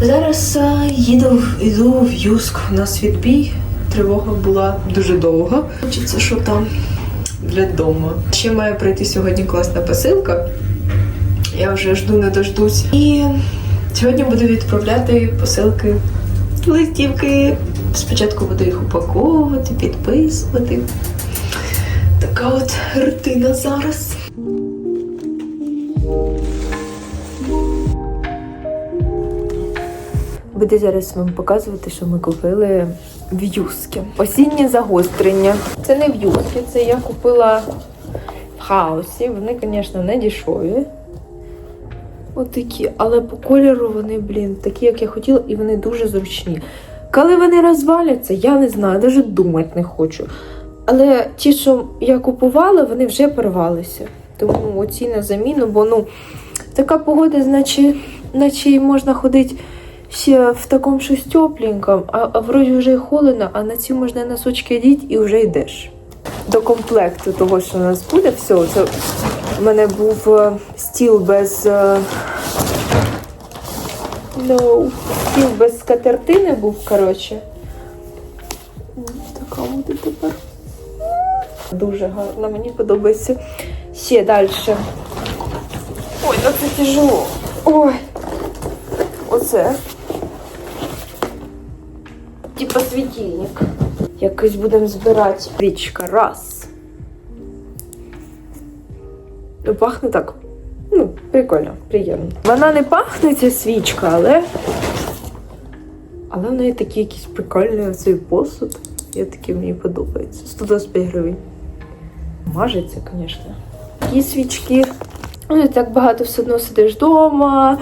Зараз е, їду йду в Юск. У нас відбій. Тривога була дуже довга. Хочеться, що там для дому. Ще має прийти сьогодні класна посилка. Я вже жду, не дождусь. І сьогодні буду відправляти посилки листівки. Спочатку буду їх упаковувати, підписувати. Така от рутина зараз. Буду зараз вам показувати, що ми купили в Юскі. Осіннє загострення. Це не в Юскі, це я купила в хаосі. Вони, звісно, не дешеві. Отакі, але по кольору вони, блін, такі, як я хотіла, і вони дуже зручні. Коли вони розваляться, я не знаю, навіть думати не хочу. Але ті, що я купувала, вони вже порвалися. Тому оці на заміну, бо ну, така погода, значить, наче можна ходити ще в такому щось тепленькому, а, а вроді вже й холодно, а на ці можна носочки одіти і вже йдеш. До комплекту того, що у нас буде, все, це в мене був е, стіл без. е, No. Стіл без скатертини був, коротше. Така буде тепер. Дуже гарно, мені подобається. Ще далі. Ой, ну це тяжело. Ой. Оце. Типа світильник. Якось будемо збирати. Річка. Раз. Ну, пахне так. Ну, прикольно, приємно. Вона не пахне ця свічка, але. Але в неї такий якийсь прикольний цей посуд. Я такий мені подобається. 125 гривень. Мажеться, звісно. Такі свічки. Ну, так багато все одно сидиш вдома,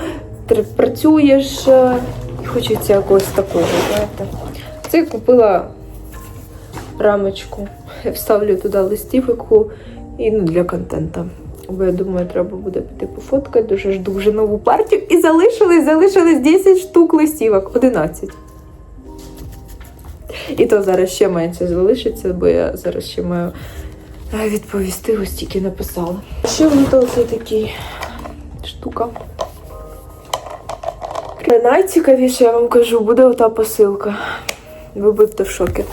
працюєш е, і хочеться якогось такого, знаєте. Це я купила рамочку. Я вставлю туди листівку і ну, для контенту. Бо я думаю, треба буде піти пофоткати. Дуже жду вже нову партію. І залишилось, залишилось 10 штук листівок, 11. І то зараз ще менше залишиться, бо я зараз ще маю е, відповісти, ось тільки написала. Воно то це такий штука. Найцікавіше, я вам кажу, буде ота посилка. Ви будете в шокі.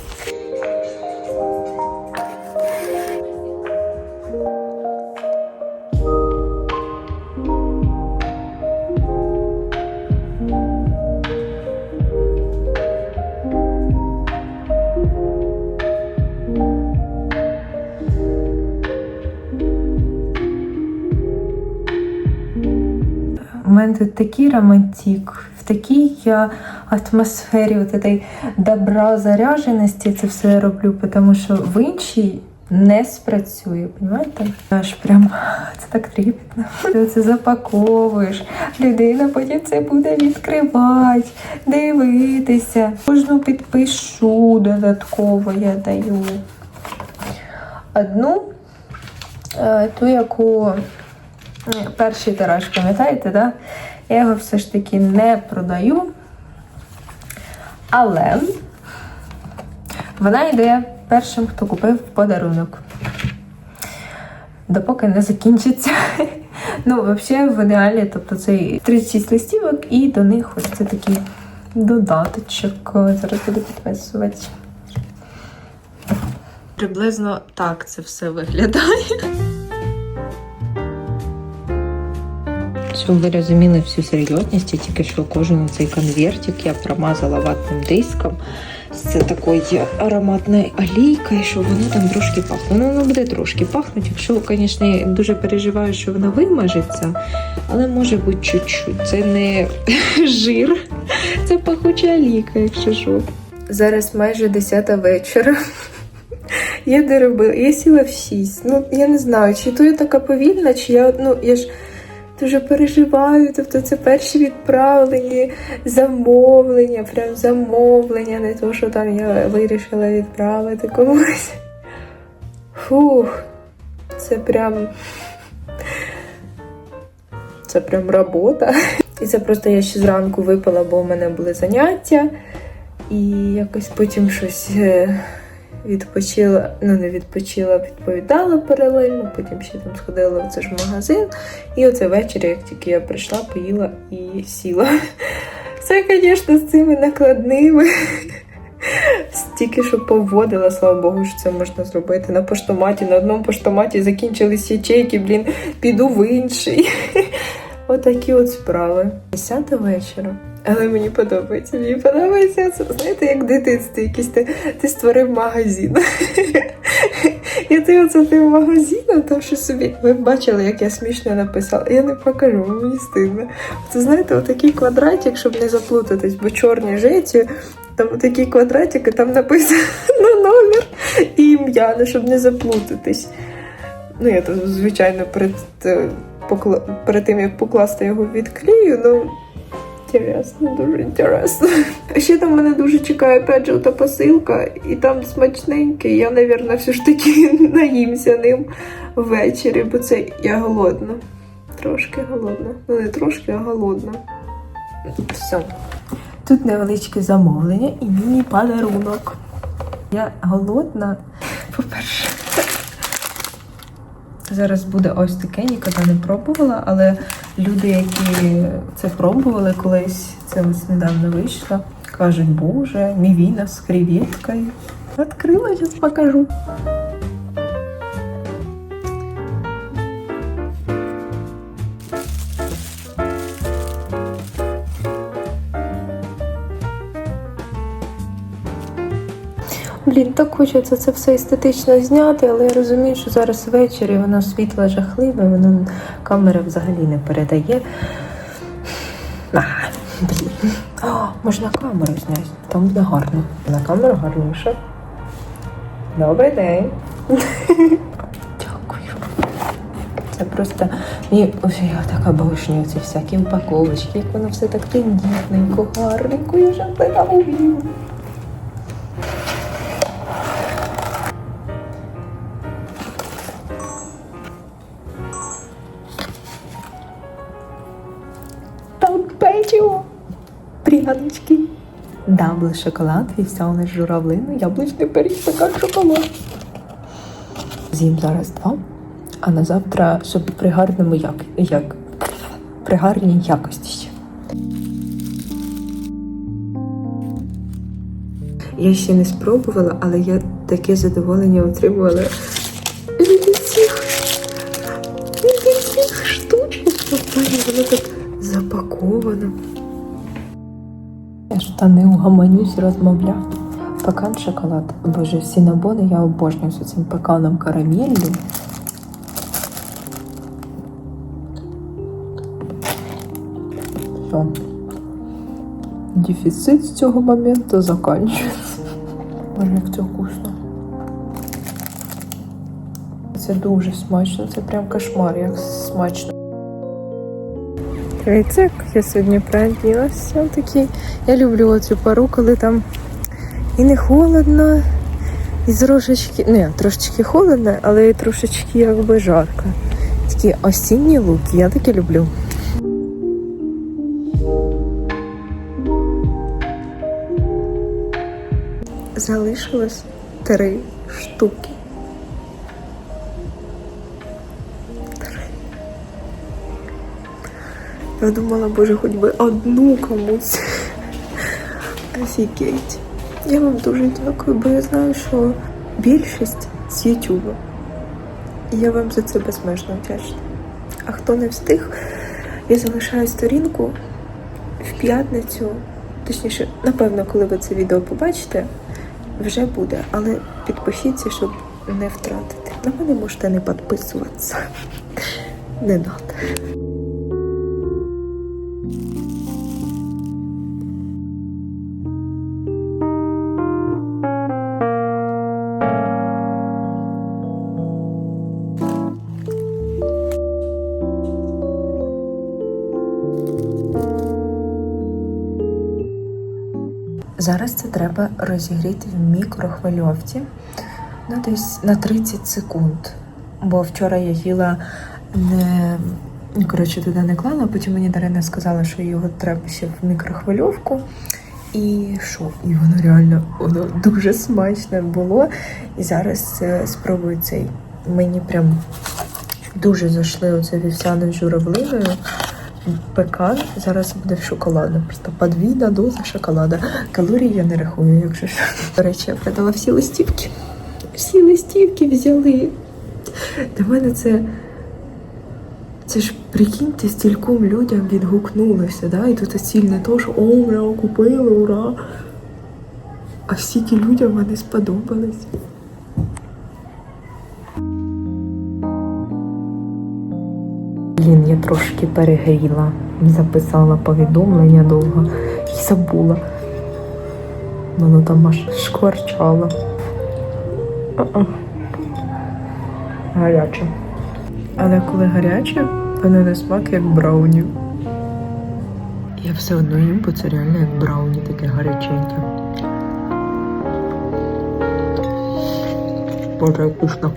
Тут такий романтик, в такій я атмосфері от этой добра заряженості це все я роблю, тому що в іншій не спрацює, розумієте? Аж прям це так тріпетно. Ти це запаковуєш, людина потім це буде відкривати, дивитися. Кожну підпишу додатково я даю. Одну, е, ту, яку Перший тираж, пам'ятаєте, да? Я його все ж таки не продаю. Але вона йде першим, хто купив подарунок. Допоки не закінчиться. Ну, взагалі, в ідеалі, тобто це 36 листівок, і до них ось це такий додаточок. Зараз буду підписувати. Приблизно так це все виглядає. Щоб ви розуміли всю серйозність, я тільки що кожен цей конвертик я промазала ватним диском з такою ароматною олійкою, щоб воно там трошки пахло. Ну, воно буде трошки пахнути. Якщо, звісно, я дуже переживаю, що воно вимажеться, але може бути чуть-чуть. Це не жир, це пахуча олійка, якщо що. Зараз майже 10 вечора. Я доробила, я сіла в 6. Ну, я не знаю, чи то я така повільна, чи я, ну, я ж дуже переживаю. Тобто це перші відправлені замовлення, прям замовлення, не то, що там я вирішила відправити комусь. Фух, це прям. Це прям робота. І це просто я ще зранку випила, бо у мене були заняття. І якось потім щось е, відпочила, ну не відпочила, відповідала паралельно, потім ще там сходила в це ж магазин. І оце ввечері, як тільки я прийшла, поїла і сіла. Це, звісно, з цими накладними. Стільки, що поводила, слава Богу, що це можна зробити. На поштоматі, на одному поштоматі закінчились ячейки, блін, піду в інший. Отакі от справи. Десята вечора. Але мені подобається. Мені подобається це. Знаєте, як в дитинстві якийсь ти, ти створив магазин. І ти оце тим магазином, то що собі. Ви бачили, як я смішно написала. Я не покажу, мені стидно. Це знаєте, отакий квадратик, щоб не заплутатись, бо чорні житі, там такий квадратик, і там написано номер і ім'я, ну, щоб не заплутатись. Ну, я то, звичайно, перед, е, покла... перед тим, як покласти його відклею, ну. Інтересно, дуже інтересно. Ще там мене дуже чекає опять та посилка, і там смачненьке. Я, мабуть, все ж таки наїмся ним ввечері, бо це я голодна. Трошки голодна. Ну не трошки, а голодна. Все. Тут невеличке замовлення і мій подарунок. Я голодна. По-перше, зараз буде ось таке, ніколи не пробувала, але люди, які це пробували колись, це ось недавно вийшло, кажуть, боже, мівіна з креветкою. Відкрила, зараз покажу. Блін, так хочеться це все естетично зняти, але я розумію, що зараз ввечері воно світло жахливе, воно камера взагалі не передає. А, блін. О, можна камеру зняти, там буде гарно. На камеру гарніше. Добрий день. Дякую. Це просто мені ось я така бошня, ці всякі упаковочки, як воно все так тендітненько, гарненько, я вже. Там печиво. Прянички. Дабл шоколад, вівсяний з журавлини, яблучний пиріг, пекан шоколад. З'їм зараз два, а на завтра, щоб при гарному як, як при гарній якості ще. Я ще не спробувала, але я таке задоволення отримувала від цих, штучок. Воно так та угаманюсь розмовляти. Пекан шоколад. Боже, всі набони я обожнюю з цим пеканом карамеллю. Все. Дефіцит з цього моменту закінчується. Боже, як це вкусно. Це дуже смачно, це прям кошмар, як смачно. Дивіться, як я сьогодні приоділася. Такий. Я люблю цю пару, коли там і не холодно, і трошечки, не, трошечки холодно, але і трошечки якби жарко. Такі осінні луки, я таке люблю. Залишилось три штуки. Я думала, боже, хоч би одну комусь. Офігеть. Я вам дуже дякую, бо я знаю, що більшість з Ютубу. І я вам за це безмежно вдячна. А хто не встиг, я залишаю сторінку в п'ятницю. Точніше, напевно, коли ви це відео побачите, вже буде. Але підпишіться, щоб не втратити. На мене можете не підписуватися. Не надо. Зараз це треба розігріти в мікрохвильовці ну, десь на 30 секунд. Бо вчора я їла не ну, коротше, туди не клала, потім мені Дарина сказала, що його треба ще в мікрохвильовку. І що? І воно реально воно дуже смачне було. І зараз спробую цей. Мені прям дуже зайшли оце вівсяною журавлиною. Пекан зараз буде в шоколаду. Просто подвійна доза шоколада. Калорії я не рахую, якщо що. До речі, я продала всі листівки. Всі листівки взяли. До мене це. Це ж прикиньте, стільком людям відгукнулося, да? і тут ціль не то, що о, ура, купили, ура. А стільки людям вони сподобались. Блін, я трошки перегріла. Записала повідомлення довго і забула. Воно там аж шкварчало. Гаряче. Але коли гаряче, воно на смак як брауні. Я все одно їм, бо це реально як брауні, таке гаряченьке. Боже, як вкусно.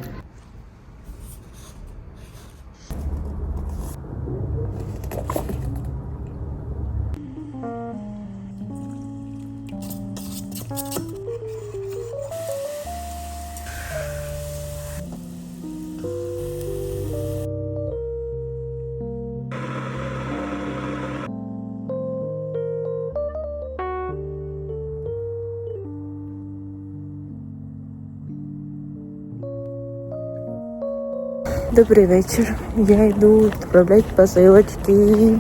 Добрий вечір. Я йду відправляти посилочки.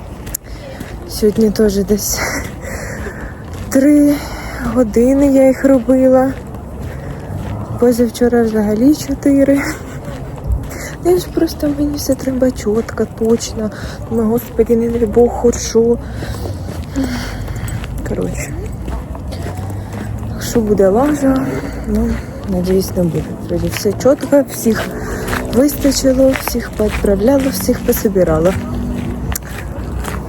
Сьогодні теж десь три години я їх робила. Позавчора взагалі чотири. Я ж просто мені все треба чітко, точно. Думаю, господи, не дай Бог, хоч що. Коротше. Що буде лажа, ну, надіюсь, не буде. Все чітко, всіх вистачило, всіх поотправляла, всіх пособирала.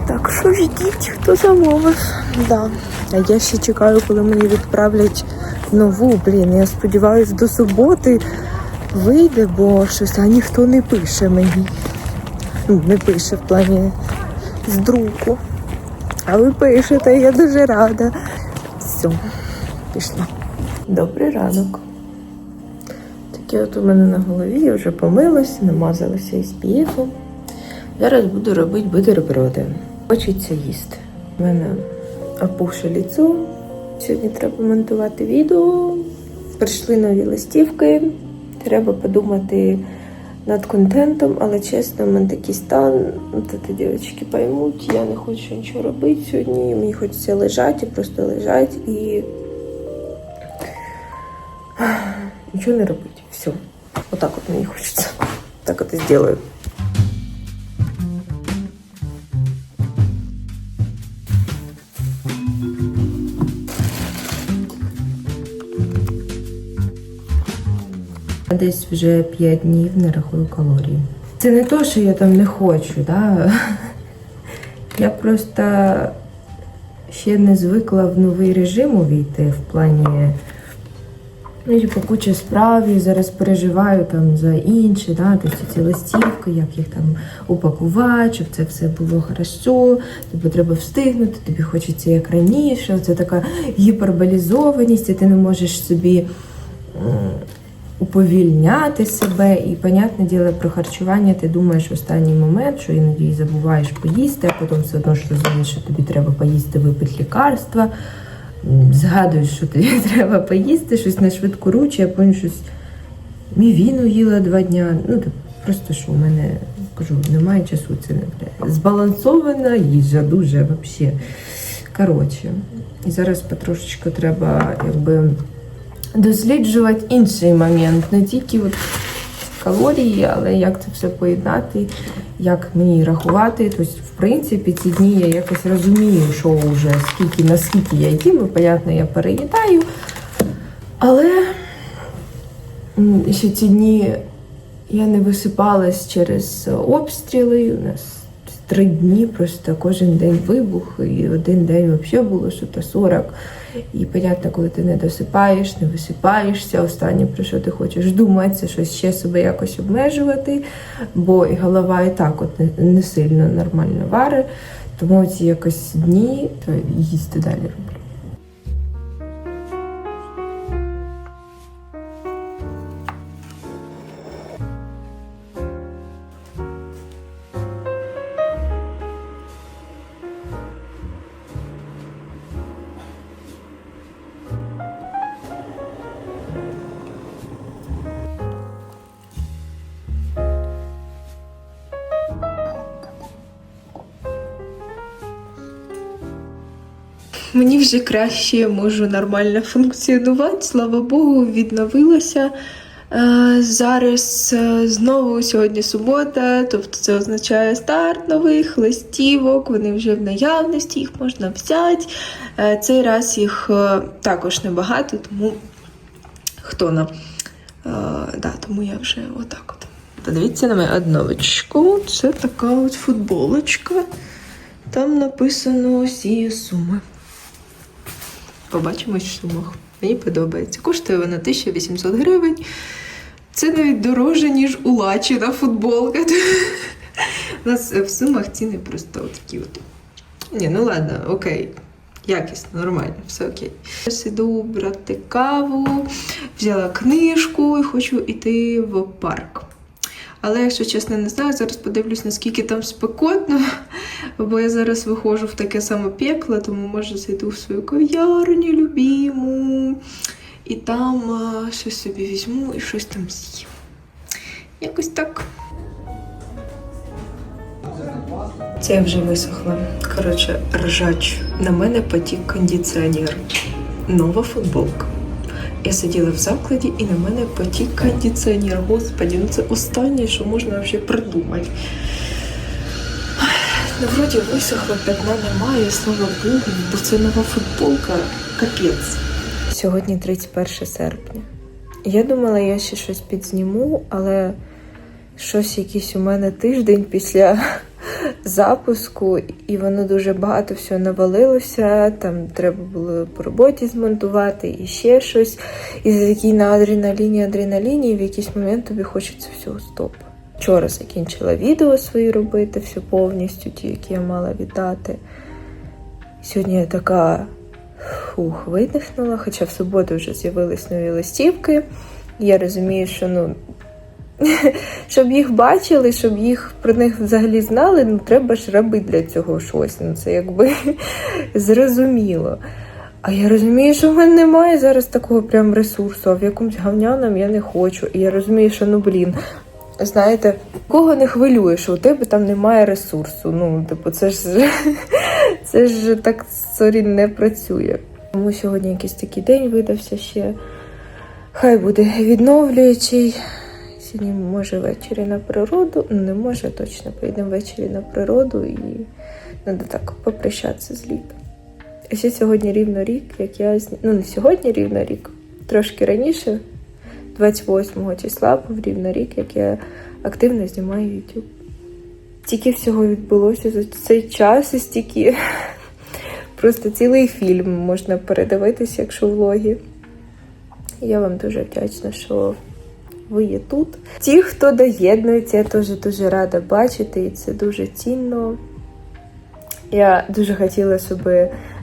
Так що ждіть, хто замовив. Да. А я ще чекаю, коли мені відправлять нову. Блін, я сподіваюся, до суботи вийде, бо щось а ніхто не пише мені. Ну, не пише в плані з друку. А ви пишете, я дуже рада. Все, пішла. Добрий ранок. Таке от у мене на голові, я вже помилася, намазалася SPF. Зараз буду робити бутерброди. Хочеться їсти. У мене опухше ліцо. Сьогодні треба монтувати відео. Прийшли нові листівки. Треба подумати над контентом, але чесно, в мене такий стан. Це дівчатки поймуть, я не хочу нічого робити сьогодні. Мені хочеться лежати, просто лежати і нічого не робити. Все. Отак от мені хочеться. Так от і зроблю. Десь вже 5 днів не рахую калорії. Це не то, що я там не хочу, да? я просто ще не звикла в новий режим увійти в плані. Ну, типу, куча справ, і зараз переживаю там за інші, да, тобто ці листівки, як їх там упакувати, щоб це все було хорошо, тобі треба встигнути, тобі хочеться як раніше. Це така гіперболізованість, і ти не можеш собі уповільняти себе. І, понятне діло, про харчування ти думаєш в останній момент, що іноді забуваєш поїсти, а потім все одно ж розумієш, що тобі треба поїсти, випити лікарства. Згадуєш, що тобі треба поїсти, щось на швидку руч, я пам'ятаю, щось мівіну їла два дня. Ну, просто що в мене кажу, немає часу, це не. Збалансована їжа, дуже взагалі. Коротше, і зараз потрошечку треба якби досліджувати інший момент, не тільки от калорії, але як це все поєднати, як мені рахувати. Тобто, в принципі, ці дні я якось розумію, що вже скільки, наскільки я їм, понятно, я переїдаю. Але ще ці дні я не висипалась через обстріли. У нас три дні просто кожен день вибух, і один день взагалі було що то 40. І понятно, коли ти не досипаєш, не висипаєшся, останнє про що ти хочеш думати, це щось ще себе якось обмежувати, бо і голова і так от не, сильно нормально варить. Тому ці якось дні то їсти далі роблю. Мені вже краще можу нормально функціонувати. Слава Богу, відновилося. Е, Зараз е, знову сьогодні субота, тобто це означає старт нових листівок. Вони вже в наявності, їх можна взяти. Е, Цей раз їх також небагато, тому хто на. Да, тому я вже отак от. Подивіться на мою одновичку. Це така от футболочка. Там написано всі суми. Побачимось в сумах. Мені подобається. Коштує вона 1800 гривень. Це навіть дороже, ніж у Лачина футболка. У нас в сумах ціни просто такі от. Ні, ну ладно, окей. Якісно, нормально, все окей. Зараз іду брати каву, взяла книжку і хочу йти в парк. Але, якщо чесно, не знаю, зараз подивлюсь, наскільки там спекотно, бо я зараз виходжу в таке саме пекло, тому може зайду в свою кав'ярню любіму. І там а, щось собі візьму і щось там з'їм. Якось так. Це вже висохла. Коротше, ржач. На мене потік кондиціонер. Нова футболка. Я сиділа в закладі і на мене потік кондиціонер. Господі, ну це останнє, що можна взагалі придумати. Ну, вроді висохло, п'ятна немає, слава Богу, бо це нова футболка. Капець. Сьогодні 31 серпня. Я думала, я ще щось підзніму, але щось якийсь у мене тиждень після запуску, і воно дуже багато всього навалилося. Там треба було по роботі змонтувати і ще щось. І за такій на адреналіні, адреналіні, і в якийсь момент тобі хочеться всього стоп. Вчора закінчила відео свої робити, все повністю, ті, які я мала віддати. Сьогодні я така фух, видихнула, хоча в суботу вже з'явились нові листівки. Я розумію, що ну, щоб їх бачили, щоб їх про них взагалі знали, ну треба ж робити для цього щось. Ну це якби зрозуміло. А я розумію, що в мене немає зараз такого прям ресурсу, а в якомусь гавняному я не хочу. І я розумію, що ну блін. Знаєте, кого не хвилює, що у тебе там немає ресурсу. Ну, типу, це ж це ж так сорі не працює. Тому сьогодні якийсь такий день видався ще. Хай буде відновлюючий. Сьогодні може ввечері на природу, ну не може точно, поїдемо ввечері на природу і треба так попрощатися з літом. І ще сьогодні рівно рік, як я ну не сьогодні рівно рік, трошки раніше, 28 числа, був рівно рік, як я активно знімаю YouTube. Стільки всього відбулося за цей час, і стільки просто цілий фільм можна передивитися, якщо влоги. Я вам дуже вдячна, що ви є тут. Ті, хто доєднується, я теж дуже рада бачити, і це дуже цінно. Я дуже хотіла, щоб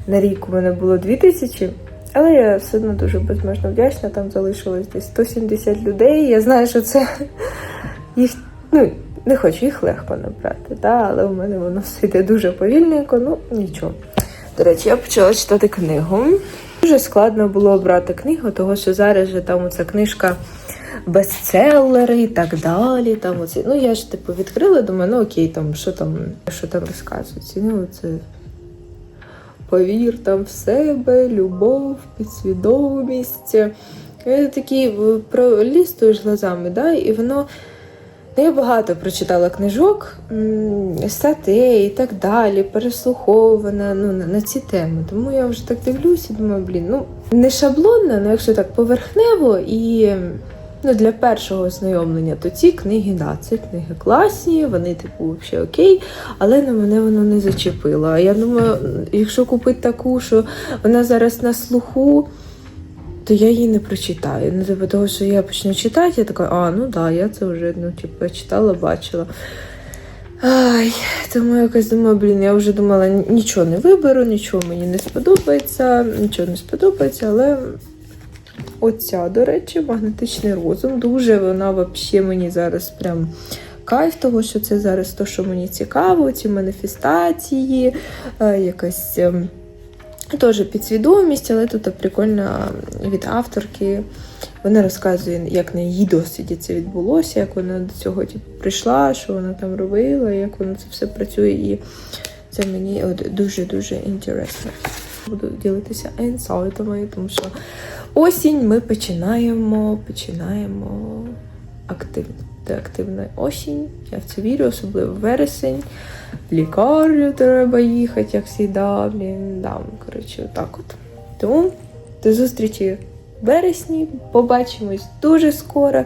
на рік у мене було 2000, але я все одно дуже безмежно вдячна. Там залишилось десь 170 людей. Я знаю, що це їх, ну, не хочу їх легко набрати, да? але у мене воно все йде дуже повільненько, ну нічого. До речі, я почала читати книгу. Дуже складно було обрати книгу, тому що зараз же там оця книжка бестселери і так далі. Там оці. Ну, я ж типу відкрила, думаю, ну окей, там що там, що там розказується. Ну, це повір там в себе, любов, підсвідомість. Я такі е, пролістуєш глазами, да, і воно. Ну, я багато прочитала книжок, статей і так далі, переслуховувана ну, на, на ці теми. Тому я вже так дивлюся і думаю, блін, ну не шаблонно, але якщо так поверхнево і ну, для першого ознайомлення, то ці книги, да, ці книги класні, вони, типу, взагалі окей, але на мене воно не зачепило. Я думаю, якщо купити таку, що вона зараз на слуху то я її не прочитаю. Ну, типу, того, що я почну читати, я така, а, ну да, я це вже ну, типу, читала, бачила. Ай, тому якось думаю, блін, я вже думала, нічого не виберу, нічого мені не сподобається, нічого не сподобається, але оця, до речі, магнетичний розум. Дуже вона взагалі мені зараз прям кайф, того, що це зараз то, що мені цікаво, ці маніфестації, е, якась. ем, Теж підсвідомість, але тут прикольно від авторки. Вона розказує, як на її досвіді це відбулося, як вона до цього типу, прийшла, що вона там робила, як воно це все працює. І це мені дуже-дуже інтересно. Буду ділитися інсайтами, тому що осінь ми починаємо, починаємо активно. Активна осінь. Я в це вірю, особливо вересень. В лікарню треба їхати, як завжди. Блін, да, коротше, отак от. Тому до зустрічі в вересні. Побачимось дуже скоро.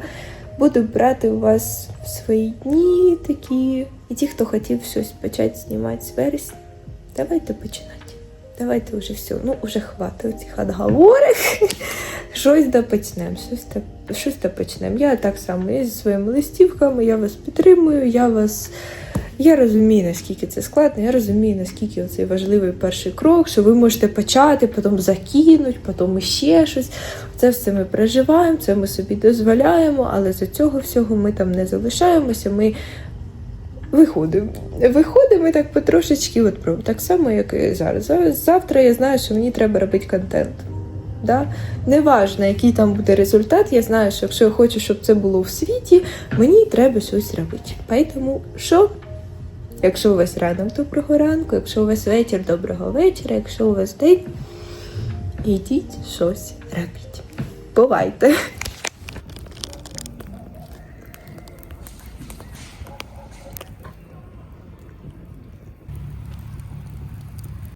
Буду брати у вас свої дні такі. І ті, хто хотів щось почати знімати з вересня, давайте починати. Давайте вже все. Ну, вже хватить цих відговорок. Щось да почнемо, щось да, щось да почнемо. Я так само є зі своїми листівками, я вас підтримую, я вас. Я розумію, наскільки це складно, я розумію, наскільки цей важливий перший крок, що ви можете почати, потім закинуть, потім іще щось. Це все ми переживаємо, це ми собі дозволяємо, але за цього всього ми там не залишаємося. Ми виходимо. Виходимо так потрошечки, от прям так само, як і. Зараз- Завтра я знаю, що мені треба робити контент. Да? Неважно, який там буде результат, я знаю, що якщо я хочу, щоб це було в світі, мені треба щось робити. Тому що? Якщо у вас ранок доброго ранку, якщо у вас вечір доброго вечора, якщо у вас день, ідіть щось робіть. Бувайте!